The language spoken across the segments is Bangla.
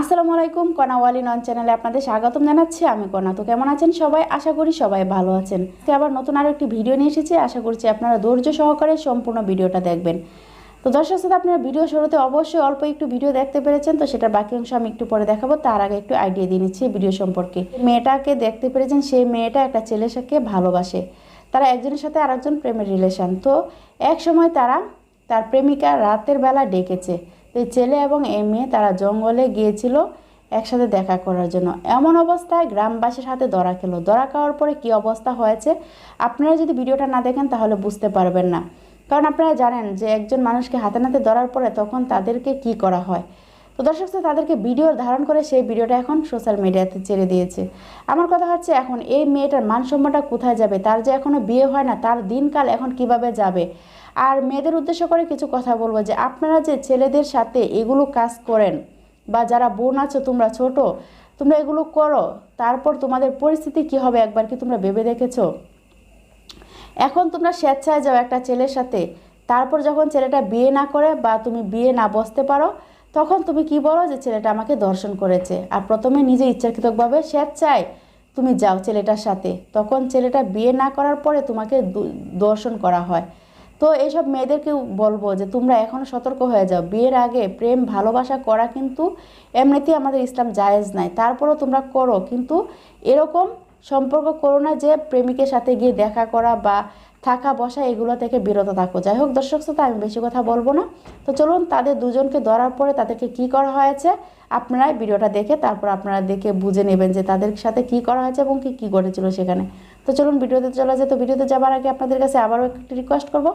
আসসালামু আলাইকুম কনাওয়ালি নন চ্যানেলে আপনাদের স্বাগতম জানাচ্ছি। আমি কনা। তো কেমন আছেন সবাই? আশা করি সবাই ভালো আছেন। তো আবার নতুন আরও একটি ভিডিও নিয়ে এসেছি। আশা করছি আপনারা ধৈর্য সহকারে সম্পূর্ণ ভিডিওটা দেখবেন। তো দর্শক সাথে আপনারা ভিডিও শুরুতে অবশ্যই অল্প একটু ভিডিও দেখতে পেরেছেন। তো সেটা বাকি অংশ আমি একটু পরে দেখাবো। তার আগে একটু আইডিয়া দিয়ে নিচ্ছি ভিডিও সম্পর্কে। মেয়েটাকে দেখতে পেরেছেন, সেই মেয়েটা একটা ছেলের সাথে ভালোবাসে। তারা একজনের সাথে আরেকজন প্রেমের রিলেশন তো এক সময় তারা তার প্রেমিকা রাতের বেলা ডেকেছে। এই ছেলে এবং এই মেয়ে তারা জঙ্গলে গিয়েছিল একসাথে দেখা করার জন্য। এমন অবস্থায় গ্রামবাসীর হাতে ধরা খেলো। ধরা খাওয়ার পরে কি অবস্থা হয়েছে? আপনারা যদি ভিডিওটা না দেখেন তাহলে বুঝতে পারবেন না। কারণ আপনারা জানেন যে একজন মানুষকে হাতে নাতে ধরার পরে তখন তাদেরকে কি করা হয়? তো দর্শক তাদেরকে ভিডিও ধারণ করে সেই ভিডিওটা এখন সোশ্যাল মিডিয়াতে ছেড়ে দিয়েছে। আমার কথা হচ্ছে এখন এই মেয়েটার মান সম্মানটা কোথায় যাবে? তার যে এখনও বিয়ে হয় না, তার দিনকাল এখন কীভাবে যাবে? আর মেয়েদের উদ্দেশ্য করে কিছু কথা বলব যে, আপনারা যে ছেলেদের সাথে এগুলো কাজ করেন বা যারা বোন আছো, তোমরা ছোট, তোমরা এগুলো করো, তারপর তোমাদের পরিস্থিতি কি হবে একবার কি তোমরা ভেবে দেখেছ? এখন তোমরা স্বেচ্ছায় যাও একটা ছেলের সাথে, তারপর যখন ছেলেটা বিয়ে না করে বা তুমি বিয়ে না বসতে পারো তখন তুমি কি বলো যে ছেলেটা আমাকে দর্শন করেছে? আর প্রথমে নিজে ইচ্ছাকৃতভাবে স্বেচ্ছায় তুমি যাও ছেলেটার সাথে। তখন ছেলেটা বিয়ে না করার পরে তোমাকে দর্শন করা হয়। তো এইসব মেয়েদেরকে বলব যে, তোমরা এখনও সতর্ক হয়ে যাও। বিয়ের আগে প্রেম, ভালোবাসা করা কিন্তু এমনিতেই আমাদের ইসলাম জায়েজ নাই। তারপরেও তোমরা করো। কিন্তু এরকম সম্পর্ক করো না যে প্রেমিকের সাথে গিয়ে দেখা করা বা থাকা বসা এগুলো থেকে বিরত থাকো। যাই হোক, দর্শক শ্রোতা, আমি বেশি কথা বলব না। তো চলুন, তাদের দুজনকে ধরার পরে তাদেরকে কি করা হয়েছে আপনারা ভিডিওটা দেখে, তারপর আপনারা দেখে বুঝে নেবেন যে তাদের সাথে কি করা হয়েছে এবং কি, কী ঘটেছিল সেখানে। তো চলুন, ভিডিওতে চলে যায় তো ভিডিওতে যাবার আগে আপনাদের কাছে আবারও একটি রিকোয়েস্ট করব।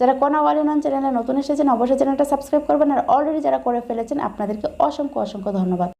যারা কনা ওয়ালি নন চ্যানেলে নতুন এসেছেন, অবশ্যই চ্যানেলটা সাবস্ক্রাইব করবেন। আর অলরেডি যারা করে ফেলেছেন, আপনাদেরকে অসংখ্য অসংখ্য ধন্যবাদ।